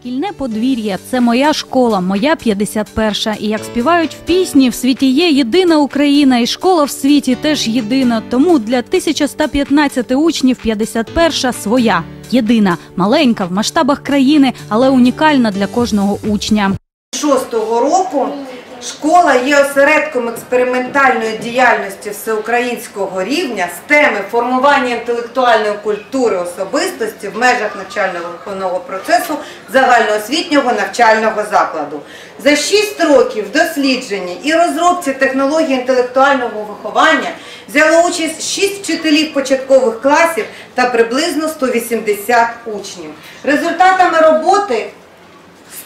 Шкільне подвір'я це моя школа, моя 51-ша. І як співають в пісні, в світі є єдина Україна, і школа в світі теж єдина. Тому для 1115 учнів 51-ша своя, єдина, маленька в масштабах країни, але унікальна для кожного учня. Шостого року школа є осередком експериментальної діяльності всеукраїнського рівня з теми формування інтелектуальної культури особистості в межах навчально-виховного процесу загальноосвітнього навчального закладу. За 6 років дослідження і розробці технології інтелектуального виховання взяло участь 6 вчителів початкових класів та приблизно 180 учнів. Результатами роботи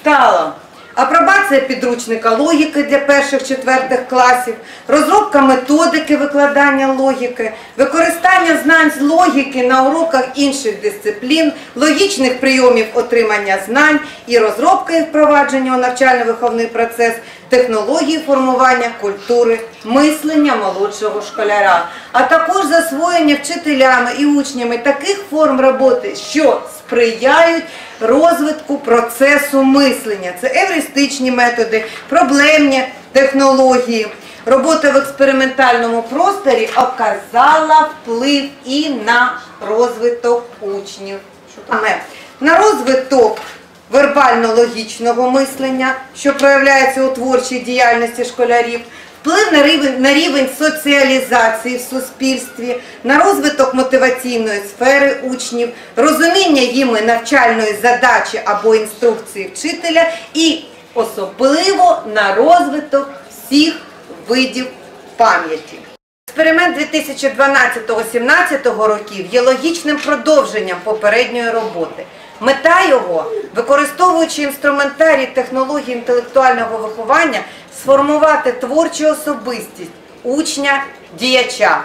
стало апробація підручника логіки для перших-четвертих класів, розробка методики викладання логіки, використання знань з логіки на уроках інших дисциплін, логічних прийомів отримання знань і розробка і впровадження у навчально-виховний процес технології формування культури мислення молодшого школяра, а також засвоєння вчителями і учнями таких форм роботи, що сприяють розвитку процесу мислення. Це евристичні методи, проблемні технології. Робота в експериментальному просторі оказала вплив і на розвиток учнів. На розвиток вербально-логічного мислення, що проявляється у творчій діяльності школярів, вплив на рівень, на рівень соціалізації в суспільстві, на розвиток мотиваційної сфери учнів, розуміння їми навчальної задачі або інструкції вчителя і особливо на розвиток всіх видів пам'яті. Експеримент 2012-17 років є логічним продовженням попередньої роботи. Мета його, використовуючи інструментарій технології інтелектуального виховання, сформувати творчу особистість учня діяча,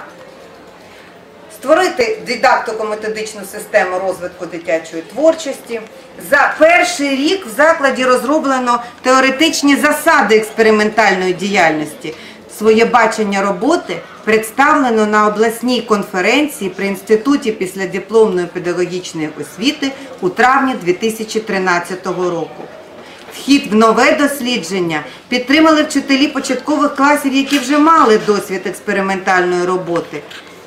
створити дидактико-методичну систему розвитку дитячої творчості. За перший рік в закладі розроблено теоретичні засади експериментальної діяльності. Своє бачення роботи представлено на обласній конференції при Інституті післядипломної педагогічної освіти у травні 2013 року. Вхід в нове дослідження підтримали вчителі початкових класів, які вже мали досвід експериментальної роботи.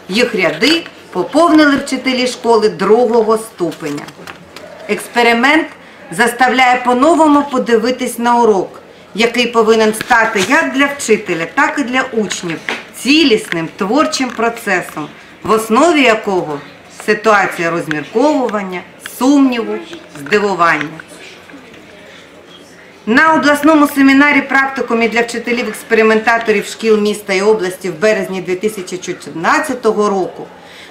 Їх ряди поповнили вчителі школи другого ступеня. Експеримент заставляє по-новому подивитись на урок, який повинен стати як для вчителя, так і для учнів цілісним творчим процесом, в основі якого ситуація розмірковування, сумніву, здивування. На обласному семінарі практикумі для вчителів-експериментаторів шкіл міста і області в березні 2014 року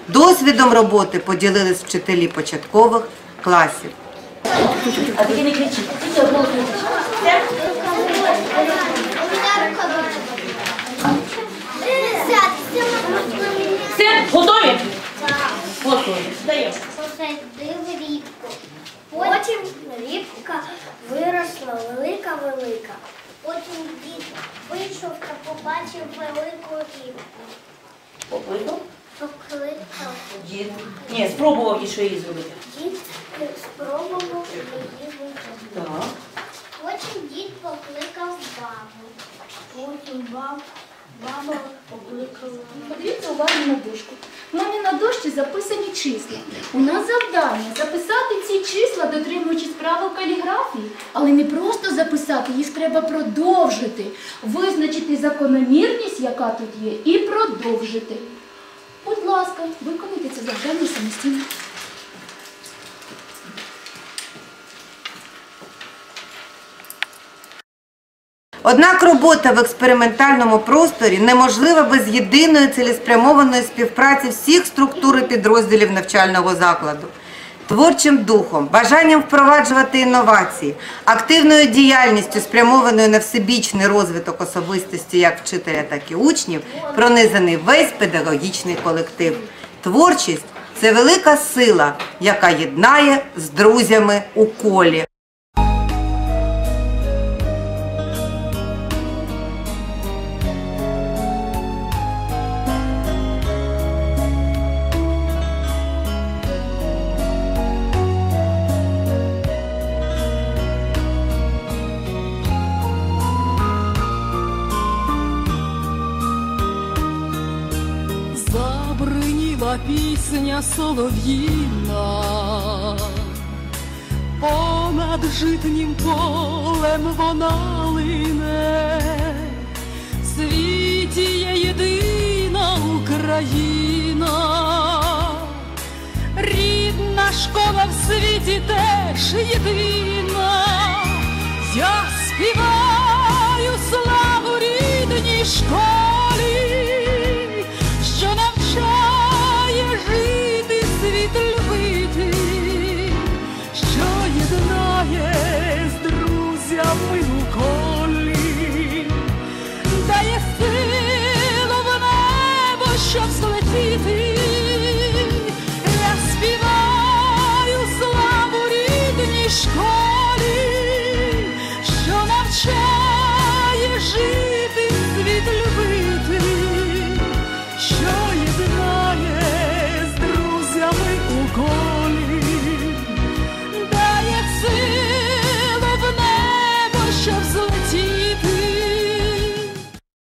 досвідом роботи поділились вчителі початкових класів. А ти не кричи. Даємо. Посадив рібку. Потім рібка виросла велика-велика. Потім дід вийшов та побачив велику рібку. Покликав. Покликав. Дід. Ні, спробував і що її зробити. Дід спробував її витягнути. Так. Потім дід покликав бабу. Потім баб, баба покликала. Подивіться уважно на дошку. У мене на дошці записані числа. У нас завдання записати ці числа, дотримуючись правил каліграфії, але не просто записати, їх треба продовжити, визначити закономірність, яка тут є, і продовжити. Будь ласка, виконуйте це завдання самостійно. Однак робота в експериментальному просторі неможлива без єдиної цілеспрямованої співпраці всіх структур і підрозділів навчального закладу. Творчим духом, бажанням впроваджувати інновації, активною діяльністю, спрямованою на всебічний розвиток особистості як вчителя, так і учнів, пронизаний весь педагогічний колектив. Творчість це велика сила, яка єднає з друзями у колі. Пісня солов'їна, понад житнім полем вона лине, в світі є єдина Україна, рідна школа в світі теж єдина. Я співаю